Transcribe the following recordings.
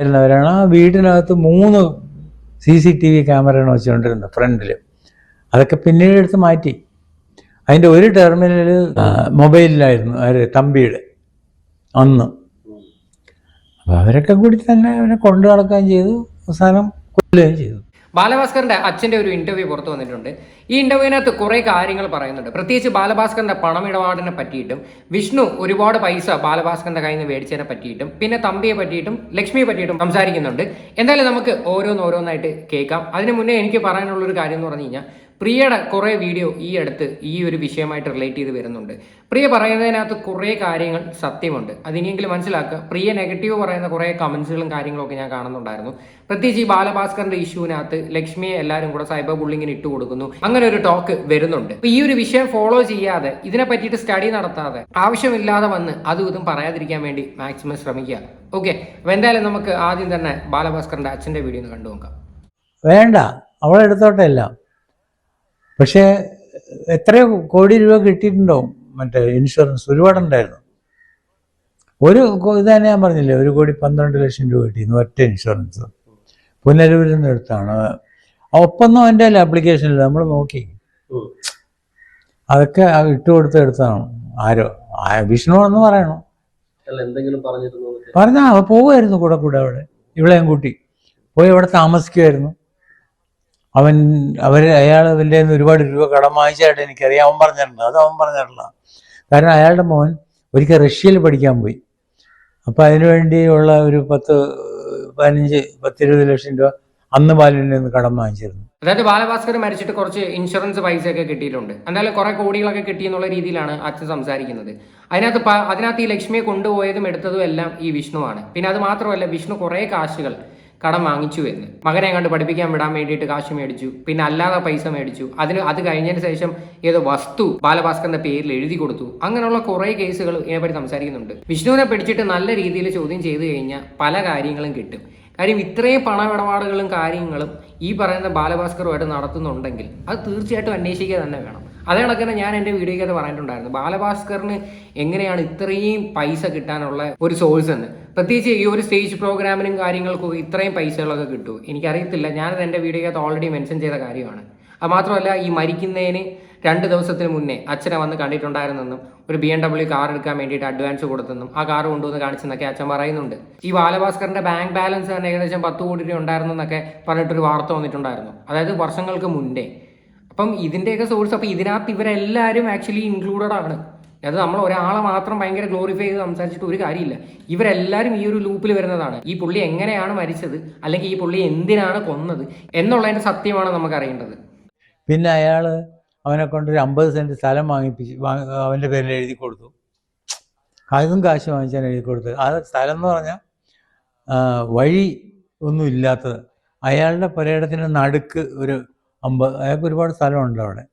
വരുന്നവരാണ്. ആ വീടിനകത്ത് മൂന്ന് സി സി ടി വി ക്യാമറയാണ് വെച്ചുകൊണ്ടിരുന്നത് ഫ്രണ്ടിൽ അതൊക്കെ പിന്നീട് എടുത്ത് മാറ്റി. അതിന്റെ ഒരു ടെർമിനൽ മൊബൈലിലായിരുന്നു ആര് തമ്പിയുടെ അന്ന്. അപ്പോൾ അവരൊക്കെ കൂടി തന്നെ അവനെ കൊണ്ടു നടക്കുകയും ചെയ്തു. അവസാനം കൊല്ലുകയും ചെയ്തു. ബാലഭാസ്കറിന്റെ അച്ഛന്റെ ഒരു ഇന്റർവ്യൂ പുറത്തു വന്നിട്ടുണ്ട്. ഈ ഇന്റർവ്യൂവിനകത്ത് കുറെ കാര്യങ്ങൾ പറയുന്നുണ്ട്. പ്രത്യേകിച്ച് ബാലഭാസ്കറിന്റെ പണമിടപാടിനെ പറ്റിയിട്ടും വിഷ്ണു ഒരുപാട് പൈസ ബാലഭാസ്കറിന്റെ കയ്യിൽ നിന്ന് മേടിച്ചതിനെ പറ്റിയിട്ടും പിന്നെ തമ്പിയെ പറ്റിയിട്ടും ലക്ഷ്മിയെ പറ്റിയിട്ടും സംസാരിക്കുന്നുണ്ട്. എന്തായാലും നമുക്ക് ഓരോന്നോരോന്നായിട്ട് കേൾക്കാം. അതിന് മുന്നേ എനിക്ക് പറയാനുള്ള ഒരു കാര്യം എന്ന് പറഞ്ഞു കഴിഞ്ഞാൽ പ്രിയയുടെ കുറേ വീഡിയോ ഈ അടുത്ത് ഈ ഒരു വിഷയമായിട്ട് റിലേറ്റ് ചെയ്ത് വരുന്നുണ്ട്. പ്രിയ പറയുന്നതിനകത്ത് കുറേ കാര്യങ്ങൾ സത്യമുണ്ട്. അതിനെങ്കിലും മനസ്സിലാക്കുക. പ്രിയ നെഗറ്റീവ് പറയുന്ന കുറേ കമൻസുകളും കാര്യങ്ങളൊക്കെ ഞാൻ കാണുന്നുണ്ടായിരുന്നു. പ്രത്യേകിച്ച് ഈ ബാലഭാസ്കറിന്റെ ഇഷ്യൂവിനകത്ത് ലക്ഷ്മിയെ എല്ലാവരും കൂടെ സൈബർ ബുള്ളിങ്ങിന് ഇട്ട് കൊടുക്കുന്നു അങ്ങനെ ഒരു ടോക്ക് വരുന്നുണ്ട്. ഈ ഒരു വിഷയം ഫോളോ ചെയ്യാതെ ഇതിനെ പറ്റിയിട്ട് സ്റ്റഡി നടത്താതെ ആവശ്യമില്ലാതെ വന്ന് അതും ഇതും പറയാതിരിക്കാൻ വേണ്ടി മാക്സിമം ശ്രമിക്കുക. ഓക്കെ അപ്പൊ എന്തായാലും നമുക്ക് ആദ്യം തന്നെ ബാലഭാസ്കറിന്റെ അച്ഛന്റെ വീഡിയോ ഒന്ന് കണ്ടു നോക്കാം വേണ്ട അവളെടുത്തോട്ടെ എല്ലാം. പക്ഷേ എത്രയോ കോടി രൂപ കിട്ടിയിട്ടുണ്ടാവും. മറ്റേ ഇൻഷുറൻസ് ഒരുപാടുണ്ടായിരുന്നു. ഒരു ഇത് തന്നെ ഞാൻ പറഞ്ഞില്ലേ ഒരു കോടി പന്ത്രണ്ട് ലക്ഷം രൂപ കിട്ടിയിരുന്നു ഒറ്റ ഇൻഷുറൻസ് പുനലൂരിൽ നിന്ന് എടുത്താണ്. ഒപ്പൊന്നും എന്റെ ആപ്ലിക്കേഷനില്ല നമ്മൾ നോക്കി. അതൊക്കെ ഇട്ട് കൊടുത്ത് എടുത്താണ്. ആരോ ആ വിഷ്ണു എന്ന് പറയണു. അല്ല പറഞ്ഞാ അവ പോവുമായിരുന്നു കൂടെ കൂടെ അവിടെ. ഇവളെയും കൂട്ടി. പോയി അവിടെ താമസിക്കുമായിരുന്നു. അവൻ അവർ അയാൾ അവന്റെ ഒരുപാട് രൂപ കടം വാങ്ങിച്ചായിട്ട് എനിക്കറിയാം. അവൻ പറഞ്ഞിട്ടുണ്ട്. അത് അവൻ പറഞ്ഞിട്ടില്ല കാരണം അയാളുടെ മോൻ ഒരിക്കൽ റഷ്യയിൽ പഠിക്കാൻ പോയി. അപ്പോൾ അതിനുവേണ്ടിയുള്ള ഒരു പത്ത് പതിനഞ്ച് പത്തിരുപത് ലക്ഷം രൂപ അന്ന് ബാലനിൽ നിന്ന് കടം വാങ്ങിച്ചിരുന്നു. അതായത് ബാലഭാസ്കർ മരിച്ചിട്ട് കുറച്ച് ഇൻഷുറൻസ് പൈസയൊക്കെ കിട്ടിയിട്ടുണ്ട്. എന്തായാലും കുറെ കോടികളൊക്കെ കിട്ടി എന്നുള്ള രീതിയിലാണ് അച്ഛൻ സംസാരിക്കുന്നത്. അതിനകത്ത് അതിനകത്ത് ഈ ലക്ഷ്മിയെ കൊണ്ടുപോയതും എടുത്തതും എല്ലാം ഈ വിഷ്ണുവാണ്. പിന്നെ അത് മാത്രമല്ല വിഷ്ണു കുറേ കാശുകൾ കടം വാങ്ങിച്ചു എന്ന്. മകനെ കണ്ട് പഠിപ്പിക്കാൻ വിടാൻ വേണ്ടിയിട്ട് കാശ് മേടിച്ചു. പിന്നെ അല്ലാതെ പൈസ മേടിച്ചു. അതിന് അത് കഴിഞ്ഞതിന് ശേഷം ഏതോ വസ്തു ബാലഭാസ്കറിന്റെ പേരിൽ എഴുതി കൊടുത്തു. അങ്ങനെയുള്ള കുറെ കേസുകൾ ഇതിനെപ്പറ്റി സംസാരിക്കുന്നുണ്ട്. വിഷ്ണുവിനെ പിടിച്ചിട്ട് നല്ല രീതിയിൽ ചോദ്യം ചെയ്തു കഴിഞ്ഞാൽ പല കാര്യങ്ങളും കിട്ടും. കാര്യം ഇത്രയും പണമിടപാടുകളും കാര്യങ്ങളും ഈ പറയുന്ന ബാലഭാസ്കറുമായിട്ട് നടത്തുന്നുണ്ടെങ്കിൽ അത് തീർച്ചയായിട്ടും അന്വേഷിക്കുക തന്നെ വേണം. അതേ കണക്കിന് ഞാൻ എന്റെ വീഡിയോയ്ക്കകത്ത് പറഞ്ഞിട്ടുണ്ടായിരുന്നു. ബാലഭാസ്കറിന് എങ്ങനെയാണ് ഇത്രയും പൈസ കിട്ടാനുള്ള ഒരു സോഴ്സ് എന്ന്. പ്രത്യേകിച്ച് ഈ ഒരു സ്റ്റേജ് പ്രോഗ്രാമിനും കാര്യങ്ങൾക്കും ഇത്രയും പൈസകളൊക്കെ കിട്ടുമോ എനിക്കറിയത്തില്ല ഞാനത് എന്റെ വീഡിയോയ്ക്കകത്ത് ഓൾറെഡി മെൻഷൻ ചെയ്ത കാര്യമാണ്. അത് മാത്രമല്ല ഈ മരിക്കുന്നതിന് രണ്ട് ദിവസത്തിന് മുന്നേ അച്ഛനെ വന്ന് കണ്ടിട്ടുണ്ടായിരുന്നെന്നും ഒരു ബി എം ഡബ്ല്യു കാർ എടുക്കാൻ വേണ്ടിയിട്ട് അഡ്വാൻസ് കൊടുത്തെന്നും ആ കാർ കൊണ്ടുവന്ന് കാണിച്ചെന്നൊക്കെ അച്ഛൻ പറയുന്നുണ്ട്. ഈ ബാലഭാസ്കറിന്റെ ബാങ്ക് ബാലൻസ് തന്നെ ഏകദേശം പത്ത് കോടി രൂപ ഉണ്ടായിരുന്നെന്നൊക്കെ പറഞ്ഞിട്ടൊരു വാർത്ത വന്നിട്ടുണ്ടായിരുന്നു. അതായത് വർഷങ്ങൾക്ക് മുന്നേ. അപ്പം ഇതിന്റെയൊക്കെ സോഴ്സ് അപ്പം ഇതിനകത്ത് ഇവരെല്ലാവരും ആക്ച്വലി ഇൻക്ലൂഡഡ് ആണ്. അത് നമ്മൾ ഒരാളെ മാത്രം ഭയങ്കര ഗ്ലോറിഫൈ ചെയ്ത് സംസാരിച്ചിട്ട് ഒരു കാര്യമില്ല. ഇവരെല്ലാവരും ഈ ഒരു ലൂപ്പിൽ വരുന്നതാണ്. ഈ പുള്ളി എങ്ങനെയാണ് മരിച്ചത്? അല്ലെങ്കിൽ ഈ പുള്ളി എന്തിനാണ് കൊന്നത്? എന്നുള്ളതിന്റെ സത്യമാണ് നമുക്ക് അറിയേണ്ടത്. പിന്നെ അയാൾ അവനെ കൊണ്ടൊരു അമ്പത് സെന്റ് സ്ഥലം വാങ്ങിപ്പിച്ച് അവന്റെ പേരിൽ എഴുതി കൊടുത്തു. അതും കാശ് വാങ്ങിച്ചാൽ എഴുതി കൊടുത്തത് അത് സ്ഥലം എന്ന് പറഞ്ഞാൽ വഴി ഒന്നും ഇല്ലാത്തത്. അയാളുടെ പുരയിടത്തിന് നടുക്ക് ഒരു അമ്പത് അയാൾക്ക് ഒരുപാട് സ്ഥലമുണ്ട് അവിടെ.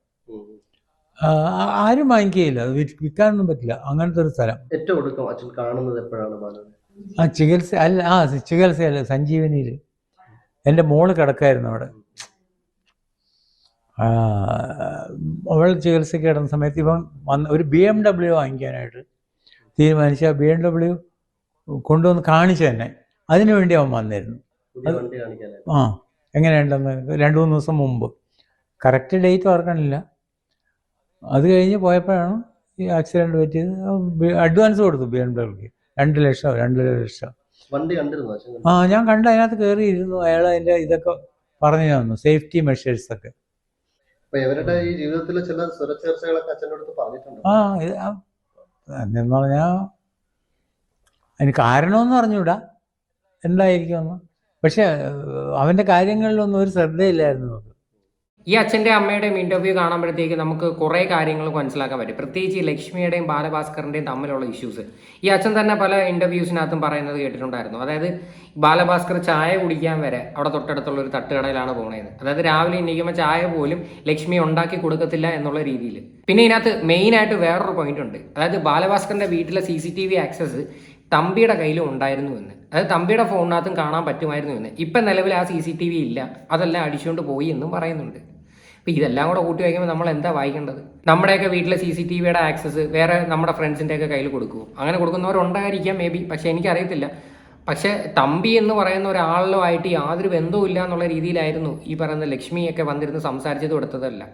ആരും വാങ്ങിക്കുകയില്ല. അത് വിൽക്കാനൊന്നും പറ്റില്ല. അങ്ങനത്തെ ഒരു സ്ഥലം. ഏറ്റവും ഒടുക്കം അച്ഛൻ കാണുന്നത് എപ്പോഴാണ് ആ ചികിത്സ അല്ല ആ ചികിത്സയല്ല സഞ്ജീവനിയിൽ എന്റെ മോൾ കിടക്കായിരുന്നു അവിടെ. ആ, അവൾ ചികിത്സയ്ക്ക് കിടന്ന സമയത്ത് ഇപ്പം വന്ന് ഒരു ബി എം ഡബ്ല്യു വാങ്ങിക്കാനായിട്ട് തീരുമാനിച്ച ആ ബി എം ഡബ്ല്യു കൊണ്ടുവന്ന് കാണിച്ചു തന്നെ അതിനു വേണ്ടി അവൻ വന്നിരുന്നു. ആ. എങ്ങനെയുണ്ടെന്ന് രണ്ട് മൂന്ന് ദിവസം മുമ്പ്. കറക്റ്റ് ഡേറ്റ് ഓർക്കണില്ല. അത് കഴിഞ്ഞ് പോയപ്പോഴാണ് ഈ ആക്സിഡന്റ് പറ്റിയത്. അഡ്വാൻസ് കൊടുത്തു ബി എം ഡബ്ല്യൂക്ക് രണ്ട് ലക്ഷം രണ്ടര ലക്ഷം. വണ്ടി കണ്ടിരുന്നു? ആ ഞാൻ കണ്ട അതിനകത്ത് കയറിയിരുന്നു അയാൾ അതിന്റെ ഇതൊക്കെ പറഞ്ഞു തന്നു. സേഫ്റ്റി മെഷേഴ്സ് ഒക്കെ. അപ്പൊ ഇവരുടെ ഈ ജീവിതത്തിലെ ചില സ്വരച്ചേർച്ചകളൊക്കെ അച്ഛന്റെ അടുത്ത് പറഞ്ഞിട്ടുണ്ട്. ആ ഇത് എന്ന് പറഞ്ഞാൽ അതിന് കാരണമെന്ന് പറഞ്ഞുകൂടാ എന്തായിരിക്കുമെന്ന്. പക്ഷെ അവന്റെ കാര്യങ്ങളിലൊന്നും ഒരു ശ്രദ്ധയില്ലായിരുന്നു ഈ അച്ഛന്റെ അമ്മയുടെയും ഇന്റർവ്യൂ കാണുമ്പോഴത്തേക്ക് നമുക്ക് കുറേ കാര്യങ്ങൾ മനസ്സിലാക്കാൻ പറ്റും. പ്രത്യേകിച്ച് ലക്ഷ്മിയുടെയും ബാലഭാസ്കറിന്റെയും തമ്മിലുള്ള ഇഷ്യൂസ് ഈ അച്ഛൻ തന്നെ പല ഇന്റർവ്യൂസിനകത്തും പറയുന്നത് കേട്ടിട്ടുണ്ടായിരുന്നു. അതായത് ബാലഭാസ്കർ ചായ കുടിക്കാൻ വരെ അവിടെ തൊട്ടടുത്തുള്ള ഒരു തട്ടുകടയിലാണ് പോണത് അതായത് രാവിലെ എണീക്കുമ്പോൾ ചായ പോലും ലക്ഷ്മി ഉണ്ടാക്കി കൊടുക്കത്തില്ല എന്നുള്ള രീതിയിൽ. പിന്നെ ഇതിനകത്ത് മെയിൻ ആയിട്ട് വേറൊരു പോയിന്റ് ഉണ്ട്. അതായത് ബാലഭാസ്കറിന്റെ വീട്ടിലെ സി ആക്സസ് തമ്പിയുടെ കയ്യിലും ഉണ്ടായിരുന്നു എന്ന്. അതായത് തമ്പിയുടെ ഫോണിനകത്തും കാണാൻ പറ്റുമായിരുന്നു എന്ന്. ഇപ്പം നിലവിൽ ആ സി സി ടി വി ഇല്ല. അതെല്ലാം അടിച്ചുകൊണ്ട് പോയി എന്നും പറയുന്നുണ്ട്. അപ്പോൾ ഇതെല്ലാം കൂടെ കൂട്ടി വയ്ക്കുമ്പോൾ നമ്മൾ എന്താ വായിക്കേണ്ടത്? നമ്മുടെയൊക്കെ വീട്ടിലെ സി സി ടി വിയുടെ ആക്സസ് വേറെ നമ്മുടെ ഫ്രണ്ട്സിന്റെയൊക്കെ കയ്യിൽ കൊടുക്കുമോ അങ്ങനെ കൊടുക്കുന്നവരുണ്ടായിരിക്കാം മേ ബി. പക്ഷേ എനിക്കറിയത്തില്ല. പക്ഷേ തമ്പി എന്ന് പറയുന്ന ഒരാളുമായിട്ട് യാതൊരു ബന്ധവും ഇല്ല എന്നുള്ള രീതിയിലായിരുന്നു ഈ പറയുന്ന ലക്ഷ്മിയൊക്കെ വന്നിരുന്ന് സംസാരിച്ചത് കൊടുത്തതല്ല.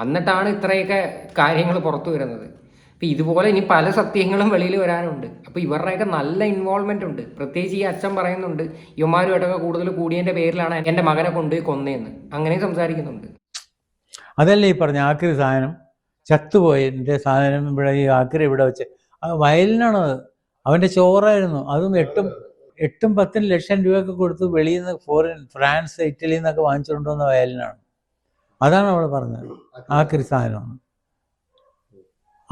എന്നിട്ടാണ് ഇത്രയൊക്കെ കാര്യങ്ങൾ പുറത്തു വരുന്നത്. അപ്പം ഇതുപോലെ ഇനി പല സത്യങ്ങളും വെളിയിൽ വരാനുണ്ട്. അപ്പോൾ ഇവരുടെയൊക്കെ നല്ല ഇൻവോൾവ്മെന്റ് ഉണ്ട്. പ്രത്യേകിച്ച് ഈ അച്ഛൻ പറയുന്നുണ്ട് യുമാരുമായിട്ടൊക്കെ കൂടുതൽ കൂടിയതിന്റെ പേരിലാണ് എന്റെ മകനെ കൊണ്ട് കൊന്നതെന്ന് അങ്ങനെ സംസാരിക്കുന്നുണ്ട്. അതല്ലേ ഈ പറഞ്ഞ ആക്രി സാധനം? ചത്തുപോയതിന്റെ സാധനം ഇവിടെ ഈ ആക്രി ഇവിടെ വെച്ച്. ആ വയലിനാണത് അവന്റെ ചോറായിരുന്നു. അതും എട്ടും എട്ടും പത്തും ലക്ഷം രൂപയൊക്കെ കൊടുത്ത് വെളിയിൽ നിന്ന് ഫോറിൻ ഫ്രാൻസ് ഇറ്റലിന്നൊക്കെ നിന്നൊക്കെ വാങ്ങിച്ചുകൊണ്ട് വയലിനാണ്. അതാണ് അവൾ പറഞ്ഞത്. ആക്രി സാധനം.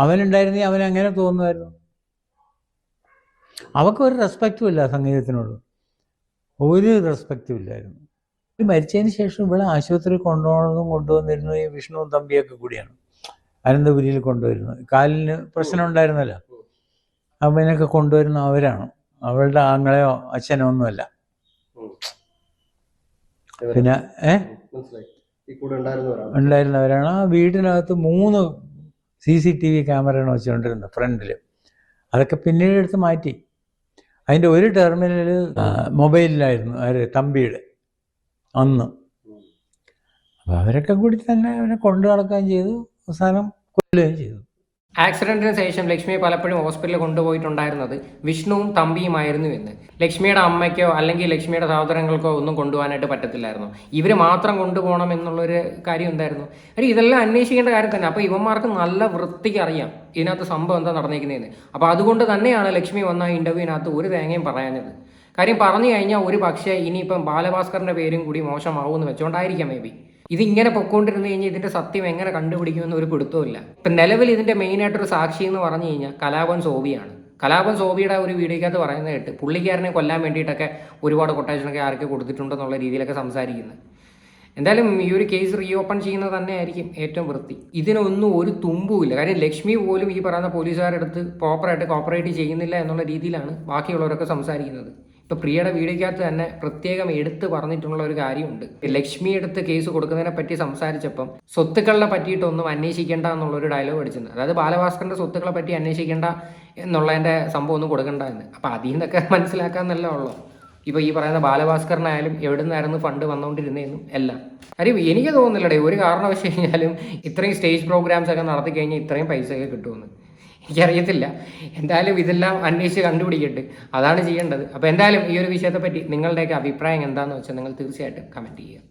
അവനുണ്ടായിരുന്നെങ്കിൽ അവൻ അങ്ങനെ തോന്നുമായിരുന്നു. അവക്കൊരു ഒരു റെസ്പെക്റ്റും ഇല്ല സംഗീതത്തിനോട്. ഒരു റെസ്പെക്റ്റും ഇല്ലായിരുന്നു. ഇത് മരിച്ചതിന് ശേഷം ഇവിടെ ആശുപത്രി കൊണ്ടുപോകുന്നതും കൊണ്ടുവന്നിരുന്നു. ഈ വിഷ്ണുവും തമ്പിയൊക്കെ കൂടിയാണ്. അനന്തപുരിയിൽ കൊണ്ടുവരുന്നത് കാലിന് പ്രശ്നം ഉണ്ടായിരുന്നല്ലോ. അവനൊക്കെ കൊണ്ടുവരുന്ന അവരാണ്. അവളുടെ ആങ്ങളെയോ അച്ഛനോ ഒന്നുമല്ല. പിന്നെ ഏ? ഉണ്ടായിരുന്നവരാണ്. ആ വീടിനകത്ത് മൂന്ന് സി സി ടി വി ക്യാമറയാണ് വെച്ചുകൊണ്ടിരുന്നത് ഫ്രണ്ടിൽ അതൊക്കെ പിന്നീട് എടുത്ത് മാറ്റി. അതിന്റെ ഒരു ടെർമിനൽ മൊബൈലിലായിരുന്നു ആര് തമ്പിയുടെ അന്ന്. അപ്പോൾ അവരൊക്കെ കൂടി തന്നെ അവനെ കൊണ്ടു നടക്കുകയും ചെയ്തു. അവസാനം കൊല്ലുകയും ചെയ്തു. ആക്സിഡന്റിന് ശേഷം ലക്ഷ്മിയെ പലപ്പോഴും ഹോസ്പിറ്റലിൽ കൊണ്ടുപോയിട്ടുണ്ടായിരുന്നത് വിഷ്ണുവും തമ്പിയുമായിരുന്നു എന്ന്. ലക്ഷ്മിയുടെ അമ്മയ്ക്കോ അല്ലെങ്കിൽ ലക്ഷ്മിയുടെ സഹോദരങ്ങൾക്കോ ഒന്നും കൊണ്ടുപോകാനായിട്ട് പറ്റത്തില്ലായിരുന്നു. ഇവർ മാത്രം കൊണ്ടുപോകണം എന്നുള്ളൊരു കാര്യം എന്തായിരുന്നു? കാര്യം ഇതെല്ലാം അന്വേഷിക്കേണ്ട കാര്യം തന്നെ. അപ്പോൾ ഇവന്മാർക്ക് നല്ല വൃത്തിക്ക് അറിയാം ഇതിനകത്ത് സംഭവം എന്താ നടന്നിരിക്കുന്നതെന്ന് അപ്പോൾ അതുകൊണ്ട് തന്നെയാണ് ലക്ഷ്മി വന്ന ഇന്റർവ്യൂവിനകത്ത് ഒരു തേങ്ങയും പറയാഞ്ഞത്. കാര്യം പറഞ്ഞു കഴിഞ്ഞാൽ ഒരു പക്ഷേ ഇനിയിപ്പം ബാലഭാസ്കറിന്റെ പേരും കൂടി മോശമാവുമെന്ന് വെച്ചുകൊണ്ടായിരിക്കാം മേ ബി. ഇതിങ്ങനെ പൊക്കോണ്ടിരുന്നു കഴിഞ്ഞാൽ ഇതിന്റെ സത്യം എങ്ങനെ കണ്ടുപിടിക്കുമെന്ന് ഒരു പിടുത്തമില്ല ഇപ്പം നിലവിൽ ഇതിന്റെ മെയിൻ ആയിട്ടൊരു സാക്ഷി എന്ന് പറഞ്ഞു കഴിഞ്ഞാൽ കലാപൻ സോബിയാണ്. കലാപൻ സോബിയുടെ ഒരു വീഡിയോക്കകത്ത് പറയുന്നത് കേട്ട് പുള്ളിക്കാരനെ കൊല്ലാൻ വേണ്ടിയിട്ടൊക്കെ ഒരുപാട് കൊട്ടേഷനൊക്കെ ആർക്ക് കൊടുത്തിട്ടുണ്ടെന്നുള്ള രീതിയിലൊക്കെ സംസാരിക്കുന്നത്. എന്തായാലും ഈ ഒരു കേസ് റീ ഓപ്പൺ ചെയ്യുന്നത് തന്നെ ആയിരിക്കും ഏറ്റവും വൃത്തി. ഇതിനൊന്നും ഒരു തുമ്പുമില്ല. കാര്യം ലക്ഷ്മി പോലും ഈ പറയുന്ന പോലീസുകാരുടെ അടുത്ത് പ്രോപ്പറായിട്ട് കോപ്പറേറ്റ് ചെയ്യുന്നില്ല എന്നുള്ള രീതിയിലാണ് ബാക്കിയുള്ളവരൊക്കെ സംസാരിക്കുന്നത്. ഇപ്പൊ പ്രിയയുടെ വീഡിയോക്കകത്ത് തന്നെ പ്രത്യേകം എടുത്ത് പറഞ്ഞിട്ടുള്ള ഒരു കാര്യമുണ്ട്. ലക്ഷ്മി എടുത്ത് കേസ് കൊടുക്കുന്നതിനെ പറ്റി സംസാരിച്ചപ്പം സ്വത്തുക്കളെ പറ്റിയിട്ടൊന്നും അന്വേഷിക്കേണ്ട എന്നുള്ളൊരു ഡയലോഗ് അടിച്ചിട്ടുണ്ട് അതായത് ബാലഭാസ്കറിന്റെ സ്വത്തുക്കളെ പറ്റി അന്വേഷിക്കേണ്ട എന്നുള്ളതിന്റെ സംഭവം ഒന്നും കൊടുക്കണ്ട എന്ന് അപ്പൊ അതിൽ നിന്നൊക്കെ മനസ്സിലാക്കാന്നല്ല ഉള്ളൂ? ഇപ്പൊ ഈ പറയുന്ന ബാലഭാസ്കറിനായാലും എവിടെ നിന്നായിരുന്നു ഫണ്ട് വന്നുകൊണ്ടിരുന്നതെന്നും എല്ലാം. കാര്യം എനിക്ക് തോന്നുന്നില്ലടേ ഒരു കാരണവശ കഴിഞ്ഞാലും ഇത്രയും സ്റ്റേജ് പ്രോഗ്രാംസ് ഒക്കെ നടത്തി കഴിഞ്ഞാൽ ഇത്രയും പൈസയൊക്കെ കിട്ടുമെന്ന്. എനിക്കറിയത്തില്ല. എന്തായാലും ഇതെല്ലാം അന്വേഷിച്ച് കണ്ടുപിടിക്കട്ടെ. അതാണ് ചെയ്യേണ്ടത്. അപ്പോൾ എന്തായാലും ഈ ഒരു വിഷയത്തെപ്പറ്റി നിങ്ങളുടെയൊക്കെ അഭിപ്രായം എന്താണെന്ന് വെച്ചാൽ നിങ്ങൾ തീർച്ചയായിട്ടും കമന്റ് ചെയ്യുക.